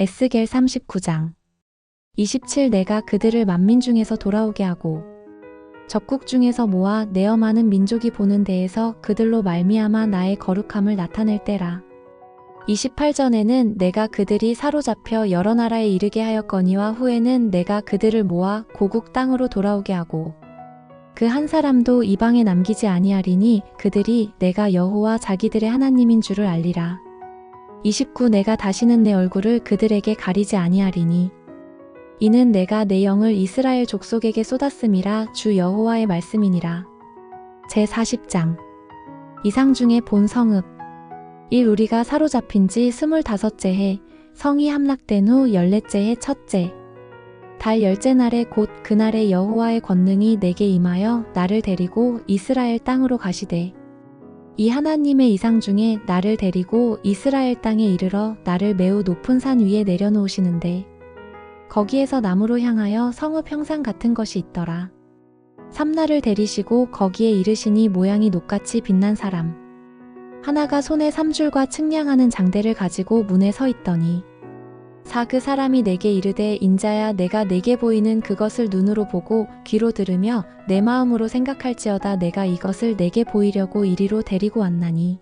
에스겔 39장. 27 내가 그들을 만민 중에서 돌아오게 하고 적국 중에서 모아 내어 많은 민족이 보는 데에서 그들로 말미암아 나의 거룩함을 나타낼 때라. 28전에는 내가 그들이 사로잡혀 여러 나라에 이르게 하였거니와 후에는 내가 그들을 모아 고국 땅으로 돌아오게 하고 그 한 사람도 이방에 남기지 아니하리니 그들이 내가 여호와 자기들의 하나님인 줄을 알리라 29 내가 다시는 내 얼굴을 그들에게 가리지 아니하리니. 이는 내가 내 영을 이스라엘 족속에게 쏟았음이라 주 여호와의 말씀이니라. 제 40장. 이상 중에 본 성읍. 1 우리가 사로잡힌 지 스물다섯째 해 성이 함락된 후 열넷째 해 첫째. 달 열째 날에 곧 그날에 여호와의 권능이 내게 임하여 나를 데리고 이스라엘 땅으로 가시되 이 하나님의 이상 중에 나를 데리고 이스라엘 땅에 이르러 나를 매우 높은 산 위에 내려놓으시는데 거기에서 나무로 향하여 성읍 형상 같은 것이 있더라. 삼나를 데리시고 거기에 이르시니 모양이 녹같이 빛난 사람. 하나가 손에 삼줄과 측량하는 장대를 가지고 문에 서 있더니 사그 사람이 내게 이르되 인자야 내가 내게 보이는 그것을 눈으로 보고 귀로 들으며 내 마음으로 생각할지어다 내가 이것을 내게 보이려고 이리로 데리고 왔나니.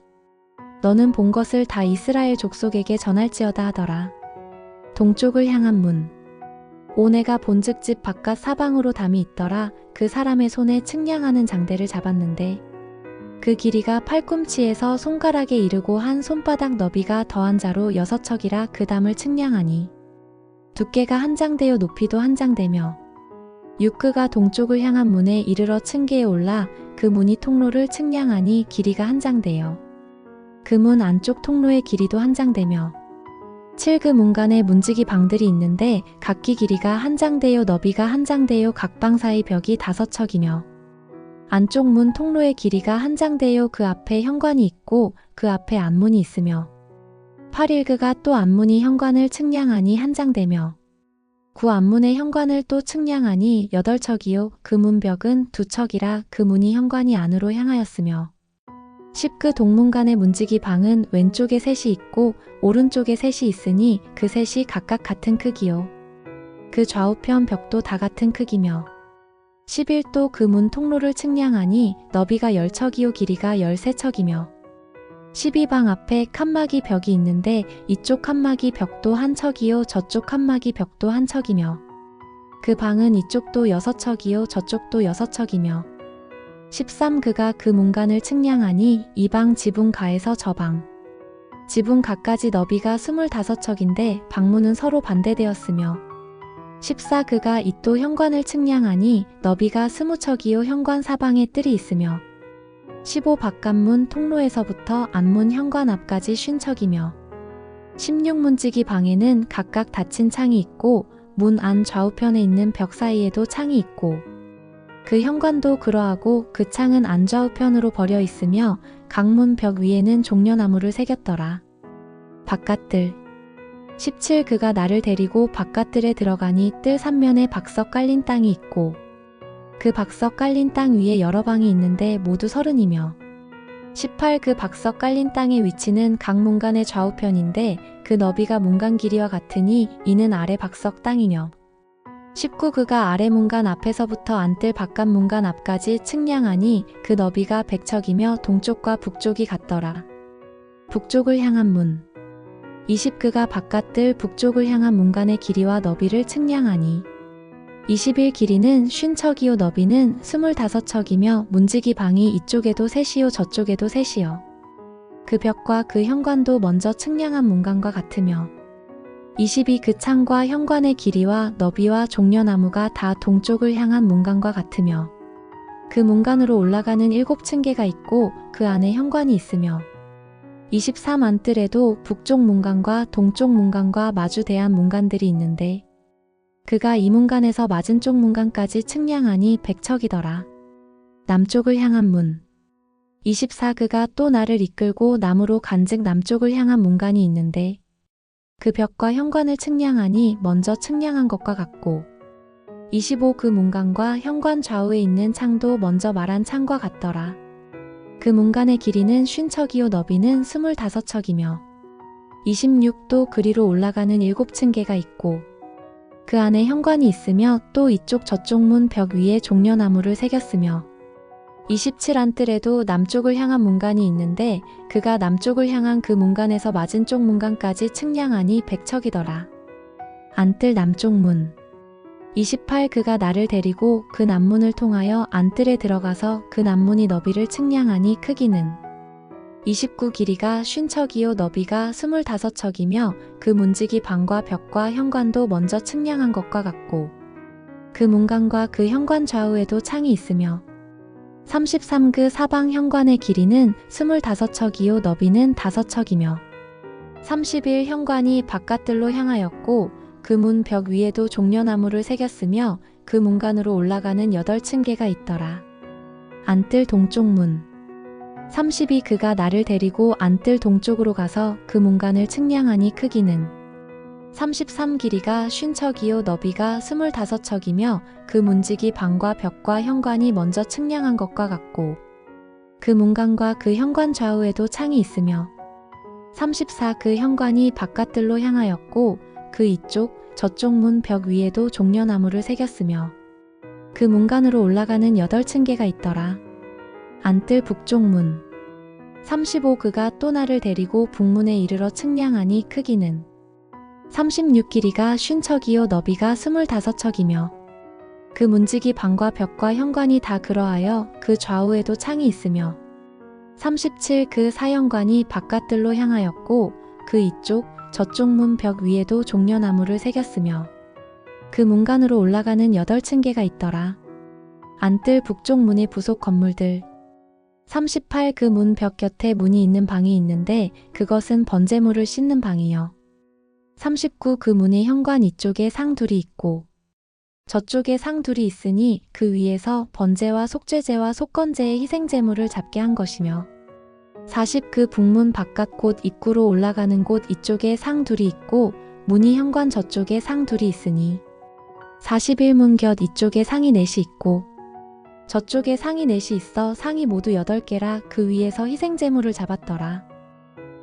너는 본 것을 다 이스라엘 족속에게 전할지어다 하더라. 동쪽을 향한 문. 오네가 본즉 집 바깥 사방으로 담이 있더라. 그 사람의 손에 측량하는 장대를 잡았는데 그 길이가 팔꿈치에서 손가락에 이르고 한 손바닥 너비가 더한 자로 여섯 척이라 그 담을 측량하니 두께가 한 장대요 높이도 한 장대며 육그가 동쪽을 향한 문에 이르러 층계에 올라 그 문이 통로를 측량하니 길이가 한 장대요 그문 안쪽 통로의 길이도 한 장대며 칠그 문간에 문지기 방들이 있는데 각기 길이가 한 장대요 너비가 한 장대요 각방 사이 벽이 다섯 척이며 안쪽 문 통로의 길이가 한 장대요 그 앞에 현관이 있고 그 앞에 안문이 있으며 8일그가 또 안문이 현관을 측량하니 한 장대며 구 안문의 현관을 또 측량하니 여덟 척이요 그 문벽은 두 척이라 그 문이 현관이 안으로 향하였으며 십그 동문간의 문지기 방은 왼쪽에 셋이 있고 오른쪽에 셋이 있으니 그 셋이 각각 같은 크기요. 그 좌우편 벽도 다 같은 크기며 11도 그 문 통로를 측량하니 너비가 열척이요 길이가 열세척이며 12방 앞에 칸막이 벽이 있는데 이쪽 칸막이 벽도 한 척이요 저쪽 칸막이 벽도 한 척이며 그 방은 이쪽도 여섯 척이요 저쪽도 여섯 척이며 13 그가 그 문간을 측량하니 이 방 지붕 가에서 저 방. 지붕 가까지 너비가 25척인데 방문은 서로 반대되었으며 14 그가 이또 현관을 측량하니 너비가 20척이요 현관 사방에 뜰이 있으며 15 바깥문 통로에서부터 안문 현관 앞까지 쉰 척이며 16문지기 방에는 각각 닫힌 창이 있고 문 안 좌우편에 있는 벽 사이에도 창이 있고 그 현관도 그러하고 그 창은 안 좌우편으로 버려 있으며 강문 벽 위에는 종려나무를 새겼더라. 바깥들 17 그가 나를 데리고 바깥들에 들어가니 뜰 삼면에 박석 깔린 땅이 있고 그 박석 깔린 땅 위에 여러 방이 있는데 모두 서른이며 18 그 박석 깔린 땅의 위치는 각 문간의 좌우편인데 그 너비가 문간 길이와 같으니 이는 아래 박석 땅이며 19 그가 아래 문간 앞에서부터 안뜰 바깥 문간 앞까지 측량하니 그 너비가 백척이며 동쪽과 북쪽이 같더라. 북쪽을 향한 문. 20 그가 바깥뜰 북쪽을 향한 문간의 길이와 너비를 측량하니 21 길이는 쉰척이요 너비는 25척이며 문지기 방이 이쪽에도 셋이요 저쪽에도 셋이요. 그 벽과 그 현관도 먼저 측량한 문간과 같으며 22 그 창과 현관의 길이와 너비와 종려나무가 다 동쪽을 향한 문간과 같으며 그 문간으로 올라가는 일곱 층계가 있고 그 안에 현관이 있으며 23 안뜰에도 북쪽 문간과 동쪽 문간과 마주대한 문간들이 있는데 그가 이 문간에서 맞은 쪽 문간까지 측량하니 백척이더라. 남쪽을 향한 문. 24 그가 또 나를 이끌고 남으로 간즉 남쪽을 향한 문간이 있는데 그 벽과 현관을 측량하니 먼저 측량한 것과 같고 25 그 문간과 현관 좌우에 있는 창도 먼저 말한 창과 같더라. 그 문간의 길이는 쉰척이요 너비는 스물다섯 척이며 26도 그리로 올라가는 7층계가 있고 그 안에 현관이 있으며 또 이쪽 저쪽 문 벽 위에 종려나무를 새겼으며 27 안뜰에도 남쪽을 향한 문간이 있는데 그가 남쪽을 향한 그 문간에서 맞은쪽 문간까지 측량하니 백척이더라. 안뜰 남쪽 문 28 그가 나를 데리고 그 남문을 통하여 안뜰에 들어가서 그 남문이 너비를 측량하니 크기는 29 길이가 쉰척이요 너비가 25척이며 그 문지기 방과 벽과 현관도 먼저 측량한 것과 같고 그 문간과 그 현관 좌우에도 창이 있으며 33 그 사방 현관의 길이는 25척이요 너비는 5척이며 31 현관이 바깥들로 향하였고 그 문 벽 위에도 종려나무를 새겼으며 그 문간으로 올라가는 8층계가 있더라. 안뜰 동쪽 문 32 그가 나를 데리고 안뜰 동쪽으로 가서 그 문간을 측량하니 크기는 33 길이가 쉰척이요 너비가 25척이며 그 문지기 방과 벽과 현관이 먼저 측량한 것과 같고 그 문간과 그 현관 좌우에도 창이 있으며 34 그 현관이 바깥들로 향하였고 그 이쪽 저쪽 문 벽 위에도 종려나무를 새겼으며 그 문간으로 올라가는 8층계가 있더라. 안뜰 북쪽 문 35 그가 또 나를 데리고 북문에 이르러 측량하니 크기는 36 길이가 쉰척이요 너비가 25척이며 그 문지기 방과 벽과 현관이 다 그러하여 그 좌우에도 창이 있으며 37 그 사현관이 바깥들로 향하였고 그 이쪽 저쪽 문 벽 위에도 종려나무를 새겼으며 그 문간으로 올라가는 8층계가 있더라. 안뜰 북쪽 문의 부속 건물들 38 그 문 벽 곁에 문이 있는 방이 있는데 그것은 번제물을 씻는 방이요. 39 그 문의 현관 이쪽에 상 둘이 있고 저쪽에 상 둘이 있으니 그 위에서 번제와 속죄제와 속건제의 희생제물을 잡게 한 것이며 40그 북문 바깥 곳 입구로 올라가는 곳 이쪽에 상 둘이 있고 문이 현관 저쪽에 상 둘이 있으니 41문 곁 이쪽에 상이 넷이 있고 저쪽에 상이 넷이 있어 상이 모두 8개라 그 위에서 희생제물을 잡았더라.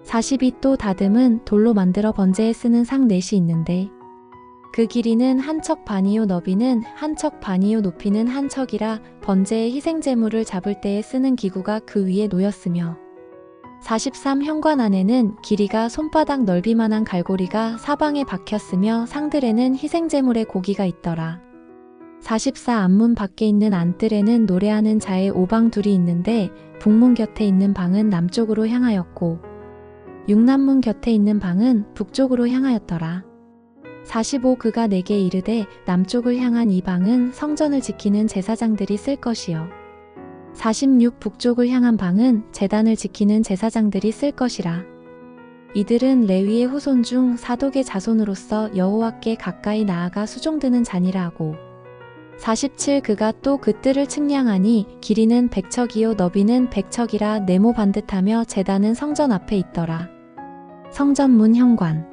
42또 다듬은 돌로 만들어 번제에 쓰는 상 넷이 있는데 그 길이는 한 척 반이요 너비는 한 척 반이요 높이는 한 척이라 번제의 희생제물을 잡을 때에 쓰는 기구가 그 위에 놓였으며 43 현관 안에는 길이가 손바닥 넓이만한 갈고리가 사방에 박혔으며 상들에는 희생제물의 고기가 있더라. 44 안문 밖에 있는 안뜰에는 노래하는 자의 오방 둘이 있는데 북문 곁에 있는 방은 남쪽으로 향하였고 육남문 곁에 있는 방은 북쪽으로 향하였더라. 45 그가 내게 이르되 남쪽을 향한 이 방은 성전을 지키는 제사장들이 쓸 것이요. 46 북쪽을 향한 방은 재단을 지키는 제사장들이 쓸 것이라. 이들은 레위의 후손 중 사독의 자손으로서 여호와께 가까이 나아가 수종드는 자니라 하고 47 그가 또그 뜰을 측량하니 길이는 백척이요 너비는 백척이라 네모 반듯하며 재단은 성전 앞에 있더라. 성전 문 현관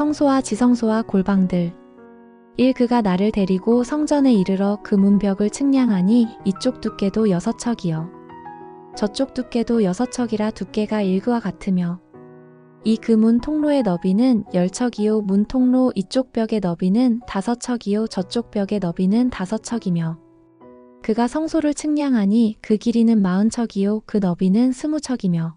성소와 지성소와 골방들. 1 그가 나를 데리고 성전에 이르러 그 문벽을 측량하니 이쪽 두께도 여섯 척이요. 저쪽 두께도 여섯 척이라 두께가 일그와 같으며 이 그 문 통로의 너비는 열 척이요 문 통로 이쪽 벽의 너비는 다섯 척이요 저쪽 벽의 너비는 다섯 척이며 그가 성소를 측량하니 그 길이는 마흔 척이요 그 너비는 스무 척이며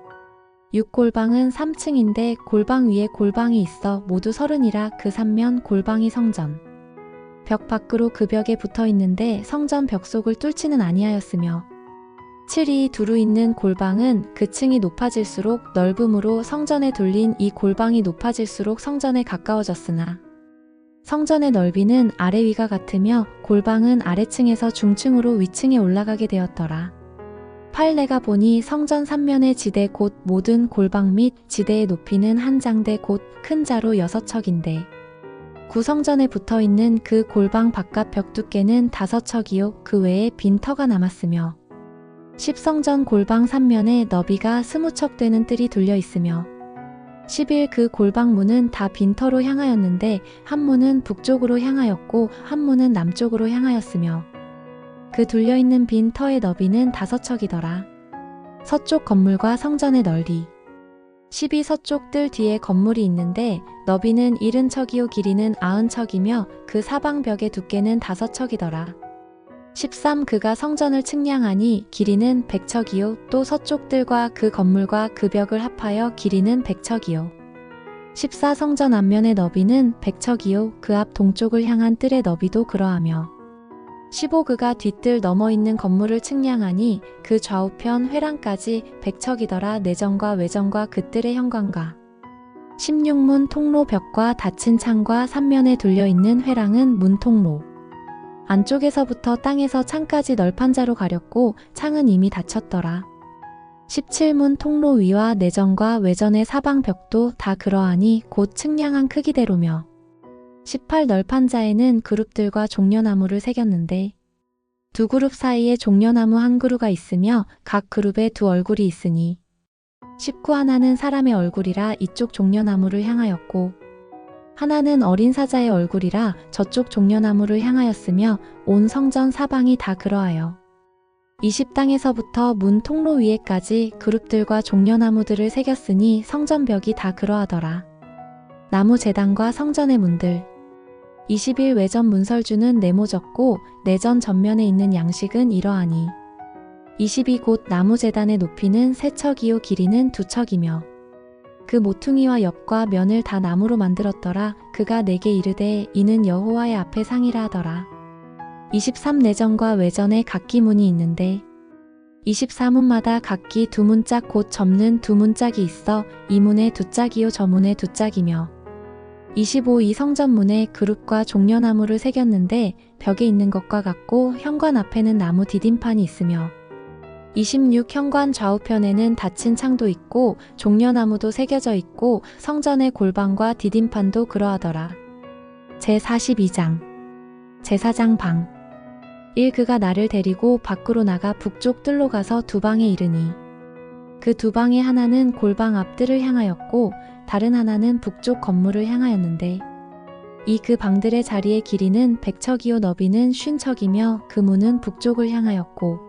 육골방은 3층인데 골방 위에 골방이 있어 모두 서른이라 그 삼면 골방이 성전 벽 밖으로 그 벽에 붙어 있는데 성전 벽 속을 뚫지는 아니하였으며 칠이 두루 있는 골방은 그 층이 높아질수록 넓음으로 성전에 돌린 이 골방이 높아질수록 성전에 가까워졌으나 성전의 넓이는 아래 위가 같으며 골방은 아래층에서 중층으로 위층에 올라가게 되었더라. 8 내가 보니 성전 삼면의 지대 곧 모든 골방 및 지대의 높이는 한 장대 곧 큰 자로 여섯 척인데 구성전에 붙어 있는 그 골방 바깥 벽 두께는 다섯 척이요 그 외에 빈 터가 남았으며 십성전 골방 삼면에 너비가 스무 척 되는 뜰이 둘려 있으며 11그 골방 문은 다 빈터로 향하였는데 한 문은 북쪽으로 향하였고 한 문은 남쪽으로 향하였으며 그 둘려 있는 빈 터의 너비는 다섯 척이더라. 서쪽 건물과 성전의 널리 12 서쪽 뜰 뒤에 건물이 있는데 너비는 70척이요 길이는 90척이며 그 사방 벽의 두께는 다섯 척이더라. 13 그가 성전을 측량하니 길이는 100척이요 또 서쪽 뜰과 그 건물과 그 벽을 합하여 길이는 100척이요 14 성전 앞면의 너비는 100척이요 그 앞 동쪽을 향한 뜰의 너비도 그러하며 15 그가 뒷뜰 넘어 있는 건물을 측량하니 그 좌우편 회랑까지 100척이더라 내정과 외정과 그 뜰의 현관과 16문 통로 벽과 닫힌 창과 삼면에 둘려 있는 회랑은 문 통로 안쪽에서부터 땅에서 창까지 널판자로 가렸고 창은 이미 닫혔더라. 17문 통로 위와 내전과 외전의 사방 벽도 다 그러하니 곧 측량한 크기대로며 18 널판자에는 그룹들과 종려나무를 새겼는데 두 그룹 사이에 종려나무 한 그루가 있으며 각 그룹에 두 얼굴이 있으니 19 하나는 사람의 얼굴이라 이쪽 종려나무를 향하였고 하나는 어린 사자의 얼굴이라 저쪽 종려나무를 향하였으며 온 성전 사방이 다 그러하여 20땅에서부터 문 통로 위에까지 그룹들과 종려나무들을 새겼으니 성전벽이 다 그러하더라. 나무 재단과 성전의 문들 20일 외전 문설주는 네모졌고 내전 전면에 있는 양식은 이러하니 22곧 나무 재단의 높이는 세 척이요 길이는 두 척이며 그 모퉁이와 옆과 면을 다 나무로 만들었더라. 그가 내게 이르되 이는 여호와의 앞에 상이라 하더라. 23 내전과 외전에 각기 문이 있는데 24문마다 각기 두 문짝 곧 접는 두 문짝이 있어 이 문에 두 짝이요 저 문에 두 짝이며 25이 성전문에 그룹과 종려나무를 새겼는데 벽에 있는 것과 같고 현관 앞에는 나무 디딤판이 있으며 26 현관 좌우편에는 닫힌 창도 있고 종려나무도 새겨져 있고 성전의 골방과 디딤판도 그러하더라. 제42장 제사장 방 1 그가 나를 데리고 밖으로 나가 북쪽 뜰로 가서 두 방에 이르니 그 두 방의 하나는 골방 앞뜰을 향하였고 다른 하나는 북쪽 건물을 향하였는데 이 그 방들의 자리의 길이는 백척이요 너비는 쉰척이며 그 문은 북쪽을 향하였고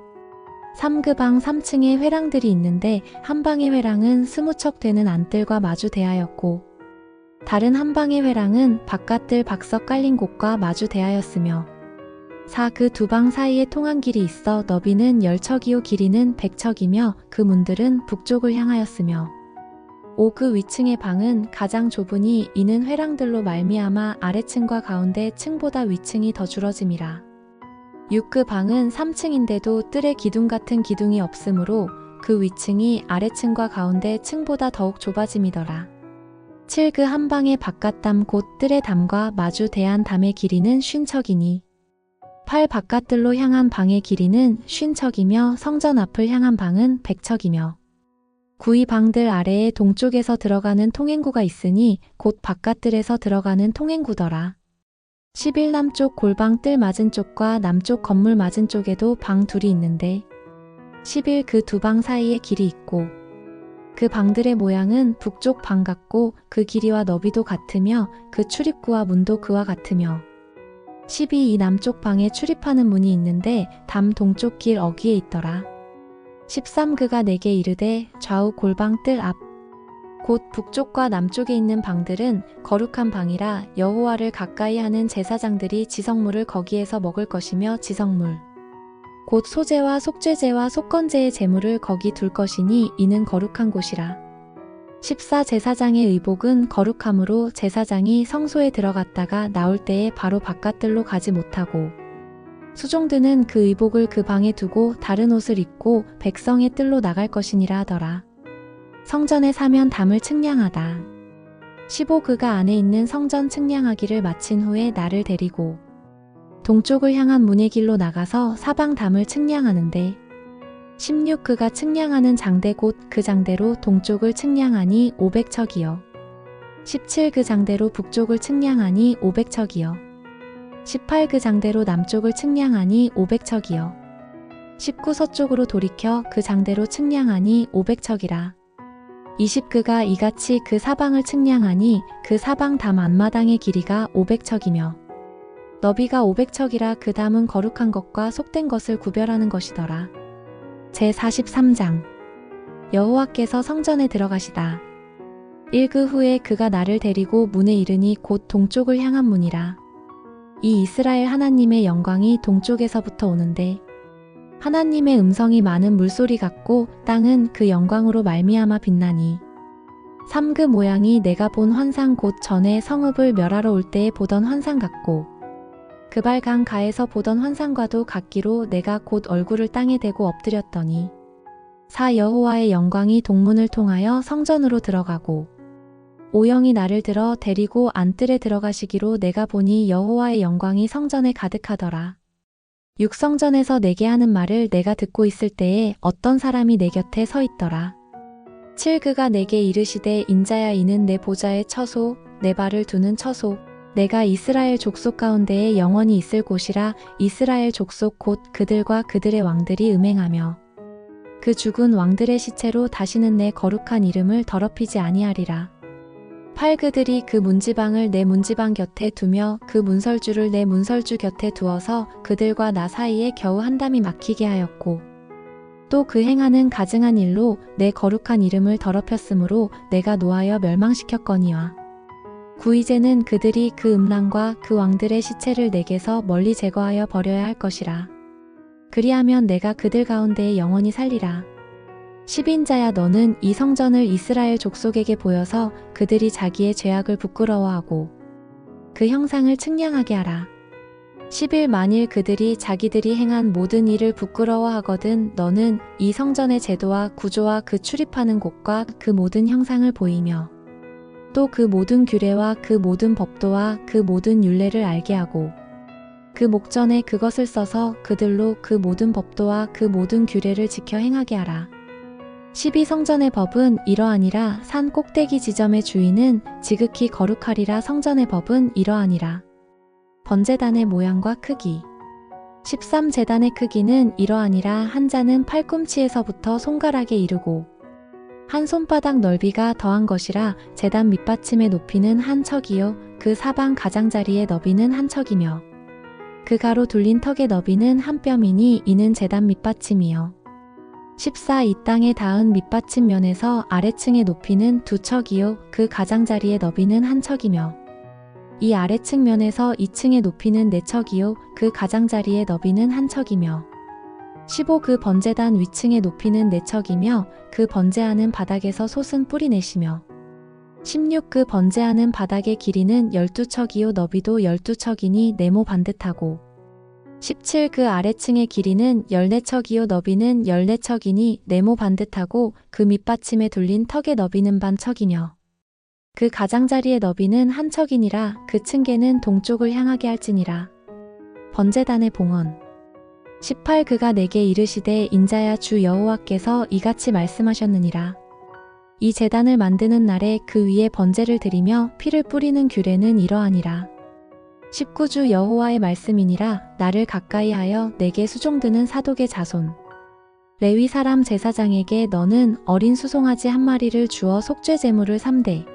3그 방 3층에 회랑들이 있는데 한 방의 회랑은 스무 척 되는 안뜰과 마주 대하였고 다른 한 방의 회랑은 바깥뜰 박석 깔린 곳과 마주 대하였으며 4그 두 방 사이에 통한 길이 있어 너비는 열척이요 길이는 백척이며 그 문들은 북쪽을 향하였으며 5그 위층의 방은 가장 좁으니 이는 회랑들로 말미암아 아래층과 가운데 층보다 위층이 더 줄어짐이라. 6그 방은 3층인데도 뜰에 기둥 같은 기둥이 없으므로 그 위층이 아래층과 가운데 층보다 더욱 좁아짐이더라. 7그 한 방의 바깥담 곧 뜰의 담과 마주 대한 담의 길이는 쉰척이니 8 바깥뜰로 향한 방의 길이는 쉰척이며 성전 앞을 향한 방은 백척이며 9이 방들 아래에 동쪽에서 들어가는 통행구가 있으니 곧 바깥뜰에서 들어가는 통행구더라. 11 남쪽 골방 뜰 맞은 쪽과 남쪽 건물 맞은 쪽에도 방 둘이 있는데 11 그 두 방 사이에 길이 있고 그 방들의 모양은 북쪽 방 같고 그 길이와 너비도 같으며 그 출입구와 문도 그와 같으며 12 이 남쪽 방에 출입하는 문이 있는데 담 동쪽 길 어귀에 있더라. 13 그가 내게 이르되 좌우 골방 뜰 앞. 곧 북쪽과 남쪽에 있는 방들은 거룩한 방이라 여호와를 가까이 하는 제사장들이 지성물을 거기에서 먹을 것이며 지성물. 곧 소제와 속죄제와 속건제의 제물을 거기 둘 것이니 이는 거룩한 곳이라. 14 제사장의 의복은 거룩함으로 제사장이 성소에 들어갔다가 나올 때에 바로 바깥들로 가지 못하고 수종드는 그 의복을 그 방에 두고 다른 옷을 입고 백성의 뜰로 나갈 것이니라 하더라. 성전에 사면 담을 측량하다. 15 그가 안에 있는 성전 측량하기를 마친 후에 나를 데리고 동쪽을 향한 문의 길로 나가서 사방 담을 측량하는데 16 그가 측량하는 장대 곧 그 장대로 동쪽을 측량하니 500척이요. 17 그 장대로 북쪽을 측량하니 500척이요. 18그 장대로 남쪽을 측량하니 500척이요. 19 서쪽으로 돌이켜 그 장대로 측량하니 500척이라. 20 그가 이같이 그 사방을 측량하니 그 사방 담 앞마당의 길이가 500척이며 너비가 500척이라 그 담은 거룩한 것과 속된 것을 구별하는 것이더라. 제43장 여호와께서 성전에 들어가시다. 일그 후에 그가 나를 데리고 문에 이르니 곧 동쪽을 향한 문이라. 이 이스라엘 하나님의 영광이 동쪽에서부터 오는데 하나님의 음성이 많은 물소리 같고 땅은 그 영광으로 말미암아 빛나니 삼그 모양이 내가 본 환상 곧 전에 성읍을 멸하러 올 때에 보던 환상 같고 그발강 가에서 보던 환상과도 같기로 내가 곧 얼굴을 땅에 대고 엎드렸더니 사 여호와의 영광이 동문을 통하여 성전으로 들어가고 오영이 나를 들어 데리고 안뜰에 들어가시기로 내가 보니 여호와의 영광이 성전에 가득하더라. 육성전에서 내게 하는 말을 내가 듣고 있을 때에 어떤 사람이 내 곁에 서 있더라. 칠그가 내게 이르시되 인자야 이는 내 보좌의 처소 내 발을 두는 처소 내가 이스라엘 족속 가운데에 영원히 있을 곳이라 이스라엘 족속 곧 그들과 그들의 왕들이 음행하며 그 죽은 왕들의 시체로 다시는 내 거룩한 이름을 더럽히지 아니하리라. 팔그들이 그 문지방을 내 문지방 곁에 두며 그 문설주를 내 문설주 곁에 두어서 그들과 나 사이에 겨우 한 담이 막히게 하였고 또 그 행하는 가증한 일로 내 거룩한 이름을 더럽혔으므로 내가 노하여 멸망시켰거니와 구이제는 그들이 그 음란과 그 왕들의 시체를 내게서 멀리 제거하여 버려야 할 것이라. 그리하면 내가 그들 가운데에 영원히 살리라. 10인자야 너는 이 성전을 이스라엘 족속에게 보여서 그들이 자기의 죄악을 부끄러워하고 그 형상을 측량하게 하라. 10일 만일 그들이 자기들이 행한 모든 일을 부끄러워하거든 너는 이 성전의 제도와 구조와 그 출입하는 곳과 그 모든 형상을 보이며 또 그 모든 규례와 그 모든 법도와 그 모든 율례를 알게 하고 그 목전에 그것을 써서 그들로 그 모든 법도와 그 모든 규례를 지켜 행하게 하라. 12성전의 법은 이러하니라 산 꼭대기 지점의 주인은 지극히 거룩하리라 성전의 법은 이러하니라. 번제단의 모양과 크기 13제단의 크기는 이러하니라 한 자는 팔꿈치에서부터 손가락에 이르고 한 손바닥 넓이가 더한 것이라 제단 밑받침의 높이는 한 척이요 그 사방 가장자리의 너비는 한 척이며 그 가로 둘린 턱의 너비는 한 뼘이니 이는 제단 밑받침이요 14. 이 땅에 닿은 밑받침 면에서 아래층의 높이는 두 척이요 그 가장자리의 너비는 한 척이며 이 아래층 면에서 2층의 높이는 네 척이요 그 가장자리의 너비는 한 척이며 15. 그 번제단 위층의 높이는 네 척이며 그 번제하는 바닥에서 솟은 뿌리 내시며 16. 그 번제하는 바닥의 길이는 12척이요 너비도 12척이니 네모 반듯하고 17. 그 아래층의 길이는 14척이요 너비는 14척이니 네모 반듯하고 그 밑받침에 둘린 턱의 너비는 반척이며 그 가장자리의 너비는 한 척이니라 그 층계는 동쪽을 향하게 할지니라. 번제단의 봉헌 18. 그가 내게 이르시되 인자야 주 여호와께서 이같이 말씀하셨느니라. 이 제단을 만드는 날에 그 위에 번제를 드리며 피를 뿌리는 규례는 이러하니라. 19주 여호와의 말씀이니라 나를 가까이 하여 내게 수종드는 사독의 자손. 레위 사람 제사장에게 너는 어린 수송아지 한 마리를 주어 속죄 제물을 3대.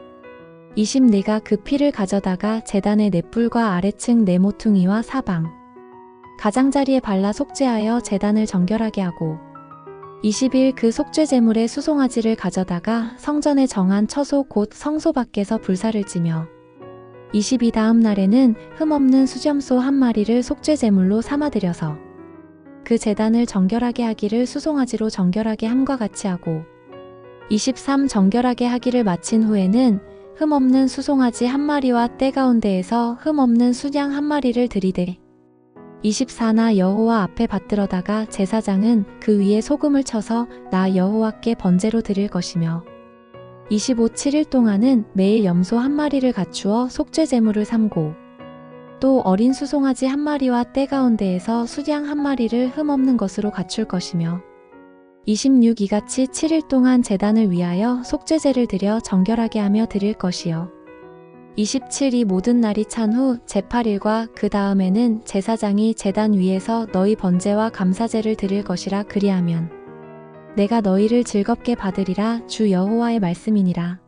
20 내가 그 피를 가져다가 제단의 넷불과 아래층 네 모퉁이와 사방. 가장자리에 발라 속죄하여 제단을 정결하게 하고 21. 그 속죄 제물의 수송아지를 가져다가 성전에 정한 처소 곧 성소 밖에서 불사를 지며 22 다음 날에는 흠없는 수점소 한 마리를 속죄 제물로 삼아들여서 그 재단을 정결하게 하기를 수송아지로 정결하게 함과 같이 하고 23 정결하게 하기를 마친 후에는 흠없는 수송아지 한 마리와 때 가운데에서 흠없는 수양 한 마리를 들이되 24나 여호와 앞에 받들어다가 제사장은 그 위에 소금을 쳐서 나 여호와께 번제로 드릴 것이며 25 7일 동안은 매일 염소 한 마리를 갖추어 속죄 제물을 삼고 또 어린 수송아지 한 마리와 때 가운데에서 수양 한 마리를 흠없는 것으로 갖출 것이며 26 이같이 7일 동안 제단을 위하여 속죄제를 드려 정결하게 하며 드릴 것이요. 27이 모든 날이 찬 후 제8일과 그 다음에는 제사장이 제단 위에서 너희 번제와 감사제를 드릴 것이라 그리하면 내가 너희를 즐겁게 받으리라 주 여호와의 말씀이니라